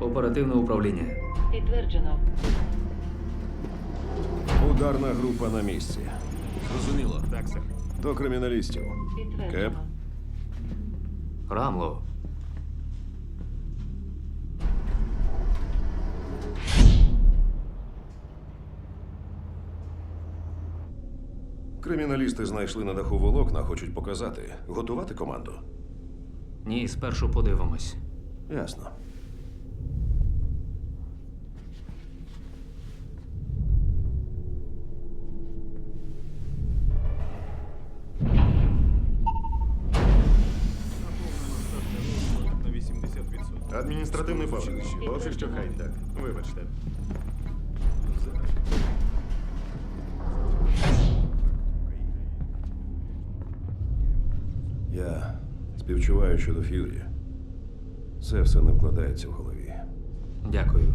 Оперативне управління. Підтверджено. Ударна група на місці. Зрозуміло. Так, сер. До криміналістів. Підтверджено. Кеп. Рамло. Криміналісти знайшли на даху волокна, хочуть показати. Готувати команду? Ні, спершу подивимось. Ясно. Адміністративний поверх. Поки що хай так. Вибачте. Я співчуваю щодо Ф'юрі. Це все не вкладається в голові. Дякую.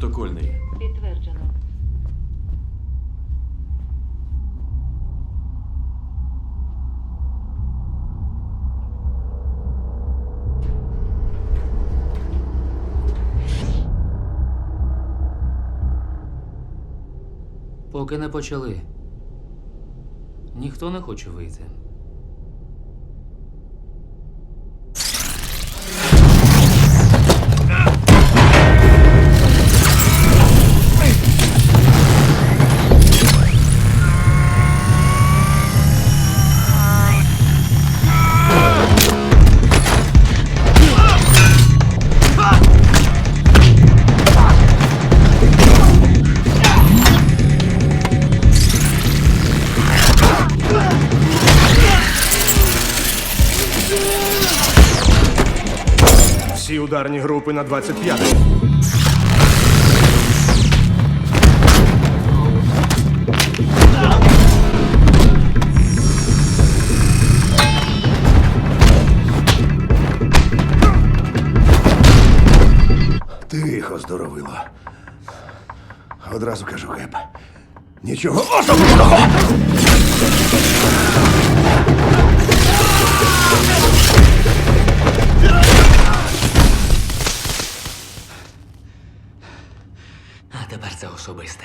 Протокольний. Підтверджено. Поки не почали. Ніхто не хоче вийти. Всі ударні групи на 25. Тихо, здоровило. Одразу кажу, Кеп. Нічого особливого! тепер це особисте.